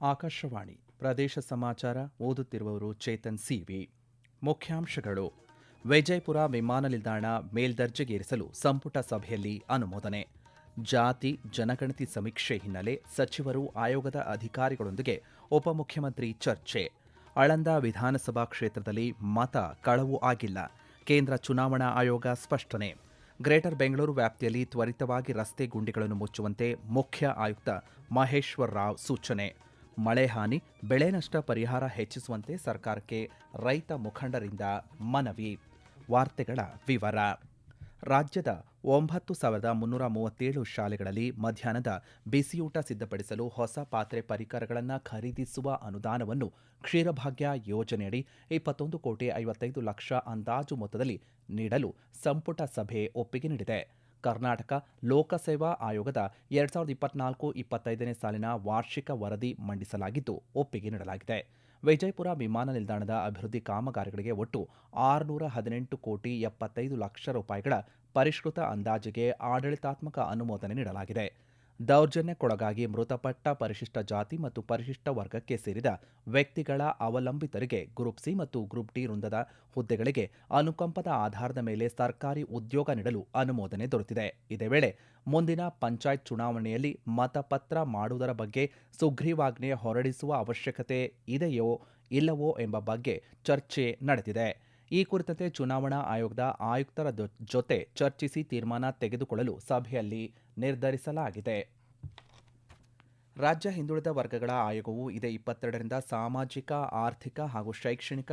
ಆಕಾಶವಾಣಿ ಪ್ರದೇಶ ಸಮಾಚಾರ ಓದುತ್ತಿರುವವರು ಚೇತನ್ ಸಿವಿ. ಮುಖ್ಯಾಂಶಗಳು. ವಿಜಯಪುರ ವಿಮಾನ ನಿಲ್ದಾಣ ಮೇಲ್ದರ್ಜೆಗೇರಿಸಲು ಸಂಪುಟ ಸಭೆಯಲ್ಲಿ ಅನುಮೋದನೆ. ಜಾತಿ, ಜನಗಣತಿ ಸಮೀಕ್ಷೆ ಹಿನ್ನೆಲೆ ಸಚಿವರು ಆಯೋಗದ ಅಧಿಕಾರಿಗಳೊಂದಿಗೆ ಉಪಮುಖ್ಯಮಂತ್ರಿ ಚರ್ಚೆ. ಅಳಂದ ವಿಧಾನಸಭಾ ಕ್ಷೇತ್ರದಲ್ಲಿ ಮತ ಕಳವು ಆಗಿಲ್ಲ. ಕೇಂದ್ರ ಚುನಾವಣಾ ಆಯೋಗ ಸ್ಪಷ್ಟನೆ. ಗ್ರೇಟರ್ ಬೆಂಗಳೂರು ವ್ಯಾಪ್ತಿಯಲ್ಲಿ ತ್ವರಿತವಾಗಿ ರಸ್ತೆ ಗುಂಡಿಗಳನ್ನು ಮುಚ್ಚುವಂತೆ ಮುಖ್ಯ ಆಯುಕ್ತ ಮಹೇಶ್ವರ್ ರಾವ್ ಸೂಚನೆ. ಮಳೆ ಹಾನಿ, ಬೆಳೆ ನಷ್ಟ ಪರಿಹಾರ ಹೆಚ್ಚಿಸುವಂತೆ ಸರ್ಕಾರಕ್ಕೆ ರೈತ ಮುಖಂಡರಿಂದ ಮನವಿ. ವಾರ್ತೆಗಳ ವಿವರ. ರಾಜ್ಯದ ಒಂಬತ್ತು ಸಾವಿರದ ಮುನ್ನೂರ ಮೂವತ್ತೇಳು ಶಾಲೆಗಳಲ್ಲಿ ಮಧ್ಯಾಹ್ನದ ಬಿಸಿಯೂಟ ಸಿದ್ಧಪಡಿಸಲು ಹೊಸ ಪಾತ್ರೆ ಪರಿಕರಗಳನ್ನು ಖರೀದಿಸುವ ಅನುದಾನವನ್ನು ಕ್ಷೀರಭಾಗ್ಯ ಯೋಜನೆಯಡಿ ಇಪ್ಪತ್ತೊಂದು ಕೋಟಿ ಐವತ್ತೈದು ಲಕ್ಷ ಅಂದಾಜು ಮೊತ್ತದಲ್ಲಿ ನೀಡಲು ಸಂಪುಟ ಸಭೆ ಒಪ್ಪಿಗೆ ನೀಡಿದೆ. ಕರ್ನಾಟಕ ಲೋಕಸೇವಾ ಆಯೋಗದ ಎರಡ್ ಸಾವಿರದ ಇಪ್ಪತ್ನಾಲ್ಕು ಇಪ್ಪತ್ತೈದನೇ ಸಾಲಿನ ವಾರ್ಷಿಕ ವರದಿ ಮಂಡಿಸಲಾಗಿದ್ದು ಒಪ್ಪಿಗೆ ನೀಡಲಾಗಿದೆ. ವಿಜಯಪುರ ವಿಮಾನ ನಿಲ್ದಾಣದ ಅಭಿವೃದ್ಧಿ ಕಾಮಗಾರಿಗಳಿಗೆ ಒಟ್ಟು ಆರುನೂರ ಹದಿನೆಂಟು ಕೋಟಿ ಎಪ್ಪತ್ತೈದು ಲಕ್ಷ ರೂಪಾಯಿಗಳ ಪರಿಷ್ಕೃತ ಅಂದಾಜಿಗೆ ಆಡಳಿತಾತ್ಮಕ ಅನುಮೋದನೆ ನೀಡಲಾಗಿದೆ. ದೌರ್ಜನ್ಯಕ್ಕೊಳಗಾಗಿ ಮೃತಪಟ್ಟ ಪರಿಶಿಷ್ಟ ಜಾತಿ ಮತ್ತು ಪರಿಶಿಷ್ಟ ವರ್ಗಕ್ಕೆ ಸೇರಿದ ವ್ಯಕ್ತಿಗಳ ಅವಲಂಬಿತರಿಗೆ ಗ್ರೂಪ್ ಸಿ ಮತ್ತು ಗ್ರೂಪ್ ಡಿ ವೃಂದದ ಹುದ್ದೆಗಳಿಗೆ ಅನುಕಂಪದ ಆಧಾರದ ಮೇಲೆ ಸರ್ಕಾರಿ ಉದ್ಯೋಗ ನೀಡಲು ಅನುಮೋದನೆ ದೊರೆತಿದೆ. ಇದೇ ವೇಳೆ ಮುಂದಿನ ಪಂಚಾಯತ್ ಚುನಾವಣೆಯಲ್ಲಿ ಮತಪತ್ರ ಮಾಡುವುದರ ಬಗ್ಗೆ ಸುಗ್ರೀವಾಜ್ಞೆ ಹೊರಡಿಸುವ ಅವಶ್ಯಕತೆ ಇದೆಯೋ ಇಲ್ಲವೋ ಎಂಬ ಬಗ್ಗೆ ಚರ್ಚೆ ನಡೆದಿದೆ. ಈ ಕುರಿತಂತೆ ಚುನಾವಣಾ ಆಯೋಗದ ಆಯುಕ್ತರ ಜೊತೆ ಚರ್ಚಿಸಿ ತೀರ್ಮಾನ ತೆಗೆದುಕೊಳ್ಳಲು ಸಭೆಯಲ್ಲಿ ನಿರ್ಧರಿಸಲಾಗಿದೆ. ರಾಜ್ಯ ಹಿಂದುಳಿದ ವರ್ಗಗಳ ಆಯೋಗವು ಇದೇ ಇಪ್ಪತ್ತೆರಡರಿಂದ ಸಾಮಾಜಿಕ, ಆರ್ಥಿಕ ಹಾಗೂ ಶೈಕ್ಷಣಿಕ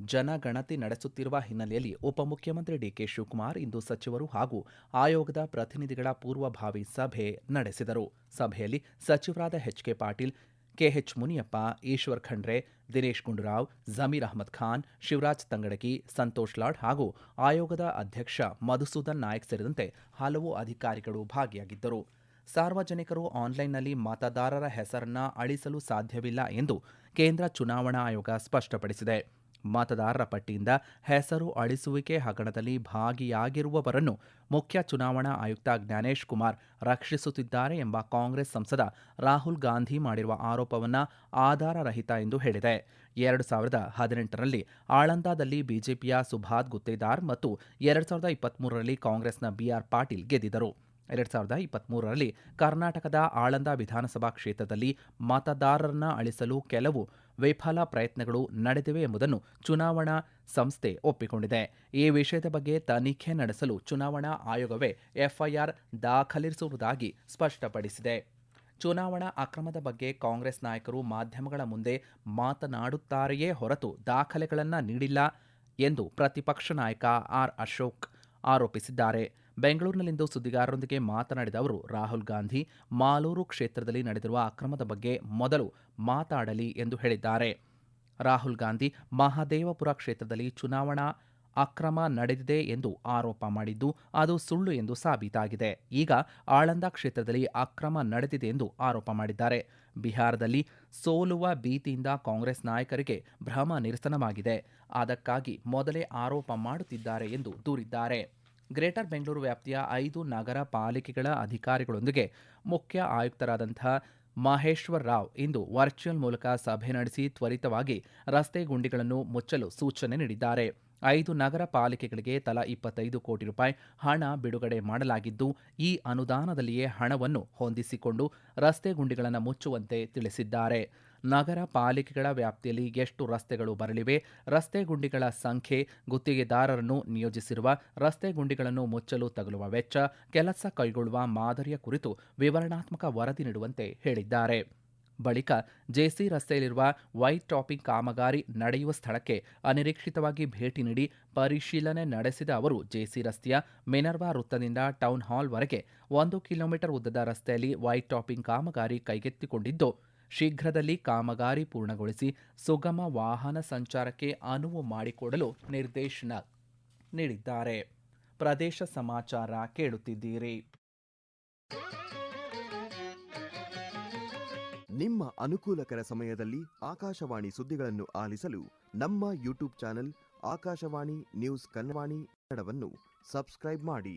ಜನಗಣತಿ ನಡೆಸುತ್ತಿರುವ ಹಿನ್ನೆಲೆಯಲ್ಲಿ ಉಪಮುಖ್ಯಮಂತ್ರಿ ಡಿಕೆ ಶಿವಕುಮಾರ್ ಇಂದು ಸಚಿವರು ಹಾಗೂ ಆಯೋಗದ ಪ್ರತಿನಿಧಿಗಳ ಪೂರ್ವಭಾವಿ ಸಭೆ ನಡೆಸಿದರು. ಸಭೆಯಲ್ಲಿ ಸಚಿವರಾದ ಎಚ್ಕೆ ಪಾಟೀಲ್ ಕೆಎಚ್ ಮುನಿಯಪ್ಪ, ಈಶ್ವರ್ ಖಂಡ್ರೆ, ದಿನೇಶ್ ಗುಂಡೂರಾವ್, ಜಮೀರ್ ಅಹಮದ್ ಖಾನ್, ಶಿವರಾಜ್ ತಂಗಡಕಿ ಸಂತೋಷ್ ಲಾಡ್ ಹಾಗೂ ಆಯೋಗದ ಅಧ್ಯಕ್ಷ ಮಧುಸೂದನ್ ನಾಯಕ್ ಸೇರಿದಂತೆ ಹಲವು ಅಧಿಕಾರಿಗಳು ಭಾಗಿಯಾಗಿದ್ದರು. ಸಾರ್ವಜನಿಕರು ಆನ್ಲೈನ್ನಲ್ಲಿ ಮತದಾರರ ಹೆಸರನ್ನ ಅಳಿಸಲು ಸಾಧ್ಯವಿಲ್ಲ ಎಂದು ಕೇಂದ್ರ ಚುನಾವಣಾ ಆಯೋಗ ಸ್ಪಷ್ಟಪಡಿಸಿದೆ. ಮತದಾರರ ಪಟ್ಟಿಯಿಂದ ಹೆಸರು ಅಳಿಸುವಿಕೆ ಹಗರಣದಲ್ಲಿ ಭಾಗಿಯಾಗಿರುವವರನ್ನು ಮುಖ್ಯ ಚುನಾವಣಾ ಆಯುಕ್ತ ಜ್ಞಾನೇಶ್ ಕುಮಾರ್ ರಕ್ಷಿಸುತ್ತಿದ್ದಾರೆ ಎಂಬ ಕಾಂಗ್ರೆಸ್ ಸಂಸದ ರಾಹುಲ್ ಗಾಂಧಿ ಮಾಡಿರುವ ಆರೋಪವನ್ನು ಆಧಾರರಹಿತ ಎಂದು ಹೇಳಿದೆ. ಎರಡು ಸಾವಿರದ ಹದಿನೆಂಟರಲ್ಲಿ ಆಳಂದಾದಲ್ಲಿ ಬಿಜೆಪಿಯ ಸುಭಾದ್ ಗುತ್ತೇದಾರ್ ಮತ್ತು ಎರಡು ಸಾವಿರದ ಇಪ್ಪತ್ಮೂರರಲ್ಲಿ ಕಾಂಗ್ರೆಸ್ನ ಬಿಆರ್ ಪಾಟೀಲ್ ಗೆದ್ದಿದ್ದರು. ಎರಡ್ ಸಾವಿರದ ಇಪ್ಪತ್ಮೂರರಲ್ಲಿ ಕರ್ನಾಟಕದ ಆಳಂದ ವಿಧಾನಸಭಾ ಕ್ಷೇತ್ರದಲ್ಲಿ ಮತದಾರರನ್ನ ಅಳಿಸಲು ಕೆಲವು ವಿಫಲ ಪ್ರಯತ್ನಗಳು ನಡೆದಿವೆ ಎಂಬುದನ್ನು ಚುನಾವಣಾ ಸಂಸ್ಥೆ ಒಪ್ಪಿಕೊಂಡಿದೆ. ಈ ವಿಷಯದ ಬಗ್ಗೆ ತನಿಖೆ ನಡೆಸಲು ಚುನಾವಣಾ ಆಯೋಗವೇ ಎಫ್ಐಆರ್ ದಾಖಲಿಸುವುದಾಗಿ ಸ್ಪಷ್ಟಪಡಿಸಿದೆ. ಚುನಾವಣಾ ಅಕ್ರಮದ ಬಗ್ಗೆ ಕಾಂಗ್ರೆಸ್ ನಾಯಕರು ಮಾಧ್ಯಮಗಳ ಮುಂದೆ ಮಾತನಾಡುತ್ತಾರೆಯೇ ಹೊರತು ದಾಖಲೆಗಳನ್ನು ನೀಡಿಲ್ಲ ಎಂದು ಪ್ರತಿಪಕ್ಷ ನಾಯಕ ಆರ್ ಅಶೋಕ್ ಆರೋಪಿಸಿದ್ದಾರೆ. ಬೆಂಗಳೂರಿನಲ್ಲಿಂದು ಸುದ್ದಿಗಾರರೊಂದಿಗೆ ಮಾತನಾಡಿದ ಅವರು, ರಾಹುಲ್ ಗಾಂಧಿ ಮಾಲೂರು ಕ್ಷೇತ್ರದಲ್ಲಿ ನಡೆದಿರುವ ಅಕ್ರಮದ ಬಗ್ಗೆ ಮೊದಲು ಮಾತಾಡಲಿ ಎಂದು ಹೇಳಿದ್ದಾರೆ. ರಾಹುಲ್ ಗಾಂಧಿ ಮಹಾದೇವಪುರ ಕ್ಷೇತ್ರದಲ್ಲಿ ಚುನಾವಣಾ ಅಕ್ರಮ ನಡೆದಿದೆ ಎಂದು ಆರೋಪ ಮಾಡಿದ್ದು, ಅದು ಸುಳ್ಳು ಎಂದು ಸಾಬೀತಾಗಿದೆ. ಈಗ ಆಳಂದ ಕ್ಷೇತ್ರದಲ್ಲಿ ಅಕ್ರಮ ನಡೆದಿದೆ ಎಂದು ಆರೋಪ ಮಾಡಿದ್ದಾರೆ. ಬಿಹಾರದಲ್ಲಿ ಸೋಲುವ ಭೀತಿಯಿಂದ ಕಾಂಗ್ರೆಸ್ ನಾಯಕರಿಗೆ ಭ್ರಮ ನಿರಸನವಾಗಿದೆ. ಅದಕ್ಕಾಗಿ ಮೊದಲೇ ಆರೋಪ ಮಾಡುತ್ತಿದ್ದಾರೆ ಎಂದು ದೂರಿದ್ದಾರೆ. ಗ್ರೇಟರ್ ಬೆಂಗಳೂರು ವ್ಯಾಪ್ತಿಯ ಐದು ನಗರ ಪಾಲಿಕೆಗಳ ಅಧಿಕಾರಿಗಳೊಂದಿಗೆ ಮುಖ್ಯ ಆಯುಕ್ತರಾದಂಥ ಮಹೇಶ್ವರ್ ರಾವ್ ಇಂದು ವರ್ಚುವಲ್ ಮೂಲಕ ಸಭೆ ನಡೆಸಿ ತ್ವರಿತವಾಗಿ ರಸ್ತೆ ಗುಂಡಿಗಳನ್ನು ಮುಚ್ಚಲು ಸೂಚನೆ ನೀಡಿದ್ದಾರೆ. ಐದು ನಗರ ಪಾಲಿಕೆಗಳಿಗೆ ತಲಾ ಇಪ್ಪತ್ತೈದು ಕೋಟಿ ರೂಪಾಯಿ ಹಣ ಬಿಡುಗಡೆ ಮಾಡಲಾಗಿದ್ದು, ಈ ಅನುದಾನದಲ್ಲಿಯೇ ಹಣವನ್ನು ಹೊಂದಿಸಿಕೊಂಡು ರಸ್ತೆ ಗುಂಡಿಗಳನ್ನು ಮುಚ್ಚುವಂತೆ ತಿಳಿಸಿದ್ದಾರೆ. ನಗರ ಪಾಲಿಕೆಗಳ ವ್ಯಾಪ್ತಿಯಲ್ಲಿ ಎಷ್ಟು ರಸ್ತೆಗಳು ಬರಲಿವೆ? ರಸ್ತೆ ಗುಂಡಿಗಳ ಸಂಖ್ಯೆ, ಗುತ್ತಿಗೆದಾರರನ್ನು ನಿಯೋಜಿಸಿರುವ ರಸ್ತೆ ಗುಂಡಿಗಳನ್ನು ಮುಚ್ಚಲು ತಗುಲುವ ವೆಚ್ಚ, ಕೆಲಸ ಕೈಗೊಳ್ಳುವ ಮಾದರಿಯ ಕುರಿತು ವಿವರಣಾತ್ಮಕ ವರದಿ ನೀಡುವಂತೆ ಹೇಳಿದ್ದಾರೆ. ಬಳಿಕ ಜೆಸಿ ರಸ್ತೆಯಲ್ಲಿರುವ ವೈಟ್ ಟಾಪಿಂಗ್ ಕಾಮಗಾರಿ ನಡೆಯುವ ಸ್ಥಳಕ್ಕೆ ಅನಿರೀಕ್ಷಿತವಾಗಿ ಭೇಟಿ ನೀಡಿ ಪರಿಶೀಲನೆ ನಡೆಸಿದ ಅವರು, ಜೆಸಿ ರಸ್ತೆಯ ಮಿನರ್ವಾ ವೃತ್ತದಿಂದ ಟೌನ್ ಹಾಲ್ವರೆಗೆ ಒಂದು ಕಿಲೋಮೀಟರ್ ಉದ್ದದ ರಸ್ತೆಯಲ್ಲಿ ವೈಟ್ ಟಾಪಿಂಗ್ ಕಾಮಗಾರಿ ಕೈಗೆತ್ತಿಕೊಂಡಿದ್ದು ಶೀಘ್ರದಲ್ಲಿ ಕಾಮಗಾರಿ ಪೂರ್ಣಗೊಳಿಸಿ ಸುಗಮ ವಾಹನ ಸಂಚಾರಕ್ಕೆ ಅನುವು ಮಾಡಿಕೊಡಲು ನಿರ್ದೇಶನ ನೀಡಿದ್ದಾರೆ. ಪ್ರದೇಶ ಸಮಾಚಾರ ಕೇಳುತ್ತಿದ್ದೀರಿ. ನಿಮ್ಮ ಅನುಕೂಲಕರ ಸಮಯದಲ್ಲಿ ಆಕಾಶವಾಣಿ ಸುದ್ದಿಗಳನ್ನು ಆಲಿಸಲು ನಮ್ಮ YouTube channel Akashvani news Kannadavani ಕನ್ನಡವನ್ನು ಸಬ್ಸ್ಕ್ರೈಬ್ ಮಾಡಿ.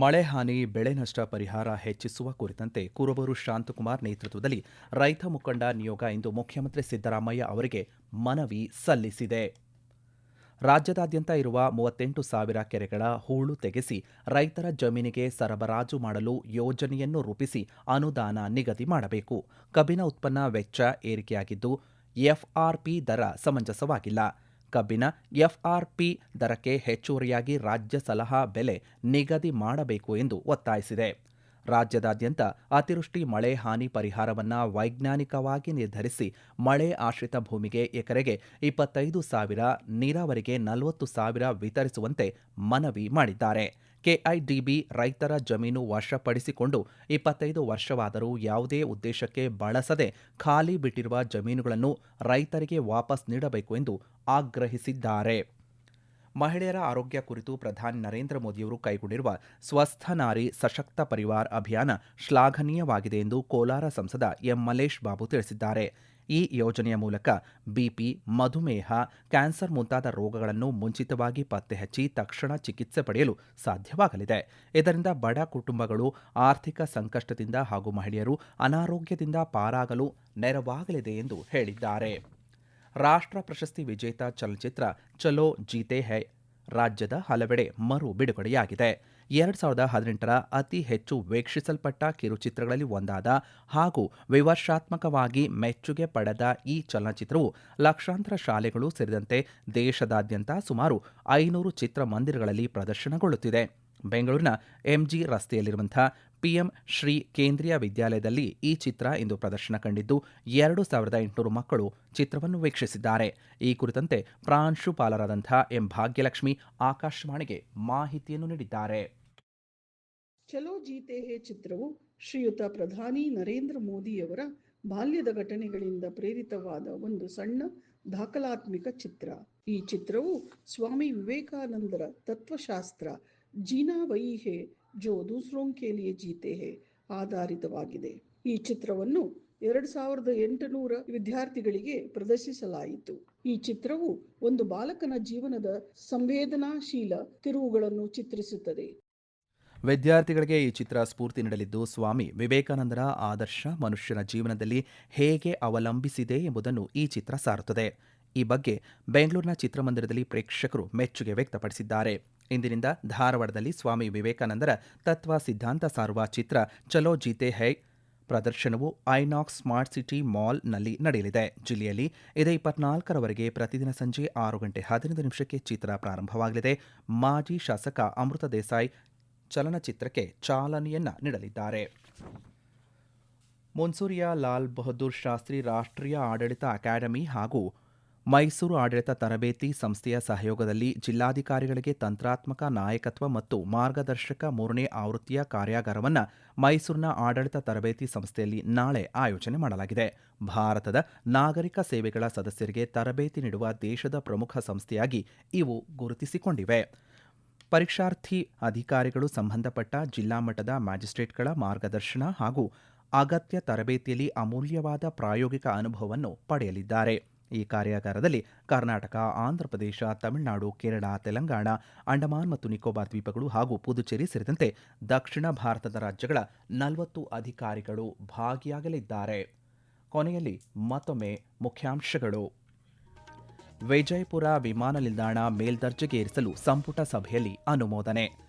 ಮಳೆ ಹಾನಿ, ಬೆಳೆ ನಷ್ಟ ಪರಿಹಾರ ಹೆಚ್ಚಿಸುವ ಕುರಿತಂತೆ ಕುರುಬೂರು ಶಾಂತಕುಮಾರ್ ನೇತೃತ್ವದಲ್ಲಿ ರೈತ ಮುಖಂಡ ನಿಯೋಗ ಇಂದು ಮುಖ್ಯಮಂತ್ರಿ ಸಿದ್ದರಾಮಯ್ಯ ಅವರಿಗೆ ಮನವಿ ಸಲ್ಲಿಸಿದೆ. ರಾಜ್ಯದಾದ್ಯಂತ ಇರುವ ಮೂವತ್ತೆಂಟು ಸಾವಿರ ಕೆರೆಗಳ ಹೂಳು ತೆಗೆಸಿ ರೈತರ ಜಮೀನಿಗೆ ಸರಬರಾಜು ಮಾಡಲು ಯೋಜನೆಯನ್ನು ರೂಪಿಸಿ ಅನುದಾನ ನಿಗದಿ ಮಾಡಬೇಕು. ಕಬ್ಬಿನ ಉತ್ಪನ್ನ ವೆಚ್ಚ ಏರಿಕೆಯಾಗಿದ್ದು, ಎಫ್ಆರ್ಪಿ ದರ ಸಮಂಜಸವಾಗಿಲ್ಲ. ಕಬ್ಬಿನ ಎಫ್ಆರ್ಪಿ ದರಕ್ಕೆ ಹೆಚ್ಚುವರಿಯಾಗಿ ರಾಜ್ಯ ಸಲಹಾ ಬೆಲೆ ನಿಗದಿ ಮಾಡಬೇಕು ಎಂದು ಒತ್ತಾಯಿಸಿದೆ. ರಾಜ್ಯದಾದ್ಯಂತ ಅತಿವೃಷ್ಟಿ, ಮಳೆ ಹಾನಿ ಪರಿಹಾರವನ್ನು ವೈಜ್ಞಾನಿಕವಾಗಿ ನಿರ್ಧರಿಸಿ ಮಳೆ ಆಶ್ರಿತ ಭೂಮಿಗೆ ಎಕರೆಗೆ ಇಪ್ಪತ್ತೈದು ಸಾವಿರ, ನೀರಾವರಿಗೆ ನಲವತ್ತು ಸಾವಿರ ವಿತರಿಸುವಂತೆ ಮನವಿ ಮಾಡಿದ್ದಾರೆ. ಕೆಐಡಿಬಿ ರೈತರ ಜಮೀನು ವಶಪಡಿಸಿಕೊಂಡು ಇಪ್ಪತ್ತೈದು ವರ್ಷವಾದರೂ ಯಾವುದೇ ಉದ್ದೇಶಕ್ಕೆ ಬಳಸದೆ ಖಾಲಿ ಬಿಟ್ಟಿರುವ ಜಮೀನುಗಳನ್ನು ರೈತರಿಗೆ ವಾಪಸ್ ನೀಡಬೇಕು ಎಂದು ಆಗ್ರಹಿಸಿದ್ದಾರೆ. ಮಹಿಳೆಯರ ಆರೋಗ್ಯ ಕುರಿತು ಪ್ರಧಾನಿ ನರೇಂದ್ರ ಮೋದಿಯವರು ಕೈಗೊಂಡಿರುವ ಸ್ವಸ್ಥ ನಾರಿ ಸಶಕ್ತ ಪರಿವಾರ್ ಅಭಿಯಾನ ಶ್ಲಾಘನೀಯವಾಗಿದೆ ಎಂದು ಕೋಲಾರ ಸಂಸದ ಎಂ ಮಲೇಶ್ ಬಾಬು ತಿಳಿಸಿದ್ದಾರೆ. ಈ ಯೋಜನೆಯ ಮೂಲಕ ಬಿಪಿ, ಮಧುಮೇಹ, ಕ್ಯಾನ್ಸರ್ ಮುಂತಾದ ರೋಗಗಳನ್ನು ಮುಂಚಿತವಾಗಿ ಪತ್ತೆ ಹಚ್ಚಿ ತಕ್ಷಣ ಚಿಕಿತ್ಸೆ ಪಡೆಯಲು ಸಾಧ್ಯವಾಗಲಿದೆ. ಇದರಿಂದ ಬಡ ಕುಟುಂಬಗಳು ಆರ್ಥಿಕ ಸಂಕಷ್ಟದಿಂದ ಹಾಗೂ ಮಹಿಳೆಯರು ಅನಾರೋಗ್ಯದಿಂದ ಪಾರಾಗಲು ನೆರವಾಗಲಿದೆ ಎಂದು ಹೇಳಿದ್ದಾರೆ. ರಾಷ್ಟ್ರ ಪ್ರಶಸ್ತಿ ವಿಜೇತ ಚಲನಚಿತ್ರ ಚಲೋ ಜೀತೆ ಹೈ, ರಾಜ್ಯದ ಹಲವೆಡೆ ಮರು ಬಿಡುಗಡೆಯಾಗಿದೆ. ಎರಡು ಸಾವಿರದ ಹದಿನೆಂಟರ ಅತಿ ಹೆಚ್ಚು ವೀಕ್ಷಿಸಲ್ಪಟ್ಟ ಕಿರುಚಿತ್ರಗಳಲ್ಲಿ ಒಂದಾದ ಹಾಗೂ ವಿಮರ್ಶಾತ್ಮಕವಾಗಿ ಮೆಚ್ಚುಗೆ ಪಡೆದ ಈ ಚಲನಚಿತ್ರವು ಲಕ್ಷಾಂತರ ಶಾಲೆಗಳು ಸೇರಿದಂತೆ ದೇಶದಾದ್ಯಂತ ಸುಮಾರು ಐನೂರು ಚಿತ್ರಮಂದಿರಗಳಲ್ಲಿ ಪ್ರದರ್ಶನಗೊಳ್ಳುತ್ತಿದೆ. ಬೆಂಗಳೂರಿನ ಎಂಜಿ ರಸ್ತೆಯಲ್ಲಿರುವಂಥ ಪಿಎಂ ಶ್ರೀ ಕೇಂದ್ರೀಯ ವಿದ್ಯಾಲಯದಲ್ಲಿ ಈ ಚಿತ್ರ ಇಂದು ಪ್ರದರ್ಶನ ಕಂಡಿದ್ದು ಎರಡು ಸಾವಿರದ ಎಂಟುನೂರು ಮಕ್ಕಳು ಚಿತ್ರವನ್ನು ವೀಕ್ಷಿಸಿದ್ದಾರೆ. ಈ ಕುರಿತಂತೆ ಪ್ರಾಂಶುಪಾಲರಾದಂಥ ಎಂ ಭಾಗ್ಯಲಕ್ಷ್ಮಿ ಆಕಾಶವಾಣಿಗೆ ಮಾಹಿತಿಯನ್ನು ನೀಡಿದ್ದಾರೆ. ಚಲೋ ಜೀತೆ ಹೇ ಚಿತ್ರವು ಶ್ರೀಯುತ ಪ್ರಧಾನಿ ನರೇಂದ್ರ ಮೋದಿಯವರ ಬಾಲ್ಯದ ಘಟನೆಗಳಿಂದ ಪ್ರೇರಿತವಾದ ಒಂದು ಸಣ್ಣ ದಾಖಲಾತ್ಮಕ ಚಿತ್ರ. ಈ ಚಿತ್ರವು ಸ್ವಾಮಿ ವಿವೇಕಾನಂದರ ತತ್ವಶಾಸ್ತ್ರ ಜೀನಾ ವಯಿ ಹೇ ಜೋ ದೂಸರೋಂ ಕೆ ಲಿಯೆ ಜೀತೆ ಹೇ ಆಧಾರಿತವಾಗಿದೆ ಈ ಚಿತ್ರವನ್ನು ಎರಡು ಸಾವಿರದ ಎಂಟುನೂರ ವಿದ್ಯಾರ್ಥಿಗಳಿಗೆ ಪ್ರದರ್ಶಿಸಲಾಯಿತು. ಈ ಚಿತ್ರವು ಒಂದು ಬಾಲಕನ ಜೀವನದ ಸಂವೇದನಾಶೀಲ ತಿರುವುಗಳನ್ನು ಚಿತ್ರಿಸುತ್ತದೆ. ವಿದ್ಯಾರ್ಥಿಗಳಿಗೆ ಈ ಚಿತ್ರ ಸ್ಫೂರ್ತಿ ನೀಡಲಿದ್ದು, ಸ್ವಾಮಿ ವಿವೇಕಾನಂದರ ಆದರ್ಶ ಮನುಷ್ಯನ ಜೀವನದಲ್ಲಿ ಹೇಗೆ ಅವಲಂಬಿಸಿದೆ ಎಂಬುದನ್ನು ಈ ಚಿತ್ರ ಸಾರುತ್ತದೆ. ಈ ಬಗ್ಗೆ ಬೆಂಗಳೂರಿನ ಚಿತ್ರಮಂದಿರದಲ್ಲಿ ಪ್ರೇಕ್ಷಕರು ಮೆಚ್ಚುಗೆ ವ್ಯಕ್ತಪಡಿಸಿದ್ದಾರೆ. ಇಂದಿನಿಂದ ಧಾರವಾಡದಲ್ಲಿ ಸ್ವಾಮಿ ವಿವೇಕಾನಂದರ ತತ್ವ ಸಿದ್ಧಾಂತ ಸಾರುವ ಚಿತ್ರ ಚಲೋ ಜೀತೆ ಹೈ ಪ್ರದರ್ಶನವು ಐನಾಕ್ಸ್ ಸ್ಮಾರ್ಟ್ ಸಿಟಿ ಮಾಲ್ನಲ್ಲಿ ನಡೆಯಲಿದೆ. ಜಿಲ್ಲೆಯಲ್ಲಿ ಇದೇ ಇಪ್ಪತ್ನಾಲ್ಕರವರೆಗೆ ಪ್ರತಿದಿನ ಸಂಜೆ ಆರು ಗಂಟೆ ಹದಿನೈದು ನಿಮಿಷಕ್ಕೆ ಚಿತ್ರ ಪ್ರಾರಂಭವಾಗಲಿದೆ. ಮಾಜಿ ಶಾಸಕ ಅಮೃತ ದೇಸಾಯಿ ಚಲನಚಿತ್ರಕ್ಕೆ ಚಾಲನೆಯನ್ನ ನೀಡಲಿದ್ದಾರೆ. ಮುನ್ಸೂರಿಯ ಲಾಲ್ ಬಹದ್ದೂರ್ ಶಾಸ್ತ್ರಿ ರಾಷ್ಟ್ರೀಯ ಆಡಳಿತ ಅಕಾಡೆಮಿ ಹಾಗೂ ಮೈಸೂರು ಆಡಳಿತ ತರಬೇತಿ ಸಂಸ್ಥೆಯ ಸಹಯೋಗದಲ್ಲಿ ಜಿಲ್ಲಾಧಿಕಾರಿಗಳಿಗೆ ತಂತ್ರಾತ್ಮಕ ನಾಯಕತ್ವ ಮತ್ತು ಮಾರ್ಗದರ್ಶಕ ಮೂರನೇ ಆವೃತ್ತಿಯ ಕಾರ್ಯಾಗಾರವನ್ನು ಮೈಸೂರಿನ ಆಡಳಿತ ತರಬೇತಿ ಸಂಸ್ಥೆಯಲ್ಲಿ ನಾಳೆ ಆಯೋಜನೆ ಮಾಡಲಾಗಿದೆ. ಭಾರತದ ನಾಗರಿಕ ಸೇವೆಗಳ ಸದಸ್ಯರಿಗೆ ತರಬೇತಿ ನೀಡುವ ದೇಶದ ಪ್ರಮುಖ ಸಂಸ್ಥೆಯಾಗಿ ಇವು ಗುರುತಿಸಿಕೊಂಡಿವೆ. ಪರೀಕ್ಷಾರ್ಥಿ ಅಧಿಕಾರಿಗಳು ಸಂಬಂಧಪಟ್ಟ ಜಿಲ್ಲಾ ಮಟ್ಟದ ಮ್ಯಾಜಿಸ್ಟ್ರೇಟ್ಗಳ ಮಾರ್ಗದರ್ಶನ ಹಾಗೂ ಅಗತ್ಯ ತರಬೇತಿಯಲ್ಲಿ ಅಮೂಲ್ಯವಾದ ಪ್ರಾಯೋಗಿಕ ಅನುಭವವನ್ನು ಪಡೆಯಲಿದ್ದಾರೆ. ಈ ಕಾರ್ಯಾಗಾರದಲ್ಲಿ ಕರ್ನಾಟಕ ಆಂಧ್ರಪ್ರದೇಶ ತಮಿಳುನಾಡು, ಕೇರಳ, ತೆಲಂಗಾಣ, ಅಂಡಮಾನ್ ಮತ್ತು ನಿಕೋಬಾರ್ ದ್ವೀಪಗಳು ಹಾಗೂ ಪುದುಚೇರಿ ಸೇರಿದಂತೆ ದಕ್ಷಿಣ ಭಾರತದ ರಾಜ್ಯಗಳ ನಲವತ್ತು ಅಧಿಕಾರಿಗಳು ಭಾಗಿಯಾಗಲಿದ್ದಾರೆ. ಕೊನೆಯಲ್ಲಿ ಮತ್ತೊಮ್ಮೆ ಮುಖ್ಯಾಂಶಗಳು. ವಿಜಯಪುರ ವಿಮಾನ ನಿಲ್ದಾಣ ಮೇಲ್ದರ್ಜೆಗೇರಿಸಲು ಸಂಪುಟ ಸಭೆಯಲ್ಲಿ ಅನುಮೋದನೆ.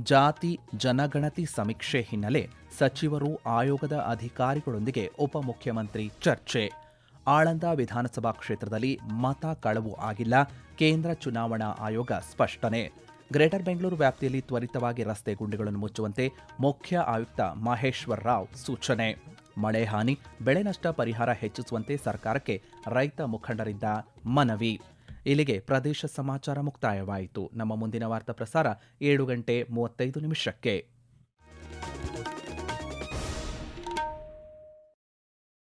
ಜಾತಿ ಜನಗಣತಿ ಸಮೀಕ್ಷೆ ಹಿನ್ನೆಲೆ ಸಚಿವರು ಆಯೋಗದ ಅಧಿಕಾರಿಗಳೊಂದಿಗೆ ಉಪಮುಖ್ಯಮಂತ್ರಿ ಚರ್ಚೆ. ಆಳಂದ ವಿಧಾನಸಭಾ ಕ್ಷೇತ್ರದಲ್ಲಿ ಮತ ಕಳವು ಆಗಿಲ್ಲ. ಕೇಂದ್ರ ಚುನಾವಣಾ ಆಯೋಗ ಸ್ಪಷ್ಟನೆ. ಗ್ರೇಟರ್ ಬೆಂಗಳೂರು ವ್ಯಾಪ್ತಿಯಲ್ಲಿ ತ್ವರಿತವಾಗಿ ರಸ್ತೆ ಗುಂಡಿಗಳನ್ನು ಮುಚ್ಚುವಂತೆ ಮುಖ್ಯ ಆಯುಕ್ತ ಮಹೇಶ್ವರ್ ರಾವ್ ಸೂಚನೆ. ಮಳೆ ಹಾನಿ, ಬೆಳೆ ನಷ್ಟ ಪರಿಹಾರ ಹೆಚ್ಚಿಸುವಂತೆ ಸರ್ಕಾರಕ್ಕೆ ರೈತ ಮುಖಂಡರಿಂದ ಮನವಿ. ಇಲ್ಲಿಗೆ ಪ್ರದೇಶ ಸಮಾಚಾರ ಮುಕ್ತಾಯವಾಯಿತು. ನಮ್ಮ ಮುಂದಿನ ವಾರ್ತಾ ಪ್ರಸಾರ ಏಳು ಗಂಟೆ ಮೂವತ್ತೈದು ನಿಮಿಷಕ್ಕೆ.